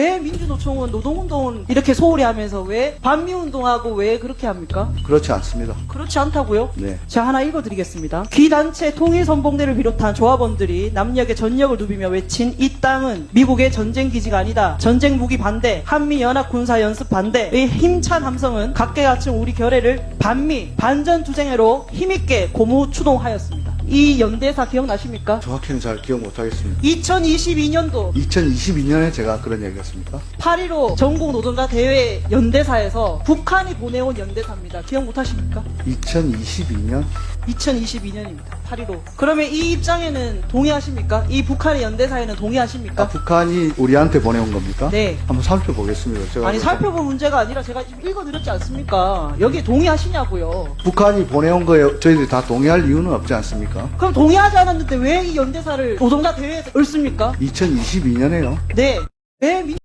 왜 민주노총은 노동운동은 이렇게 소홀히 하면서 왜 반미운동하고 왜 그렇게 합니까? 그렇지 않습니다. 그렇지 않다고요? 네. 제가 하나 읽어드리겠습니다. 귀단체 통일선봉대를 비롯한 조합원들이 남녘에 전력을 누비며 외친 이 땅은 미국의 전쟁기지가 아니다. 전쟁 무기 반대, 한미연합 군사연습 반대의 힘찬 함성은 각계각층 우리 결의를 반미, 반전투쟁으로 힘있게 고무추동하였습니다. 이 연대사 기억나십니까? 정확히는 잘 기억 못하겠습니다. 2022년도 2022년에 제가 그런 얘기 했습니까? 8.15 전국 노동자 대회 연대사에서 북한이 보내온 연대사입니다. 기억 못하십니까? 2022년 2022년입니다. 8.15. 그러면 이 입장에는 동의하십니까? 이 북한의 연대사에는 동의하십니까? 아, 북한이 우리한테 보내온 겁니까? 네. 한번 살펴보겠습니다. 제가 아니 살펴본 문제가 아니라 제가 지금 읽어드렸지 않습니까? 여기에 동의하시냐고요. 북한이 보내온 거에 저희들이 다 동의할 이유는 없지 않습니까? 그럼 동의하지 않았는데 왜 이 연대사를 노동자 대회에서 읊습니까? 2022년에요. 네. 왜 민...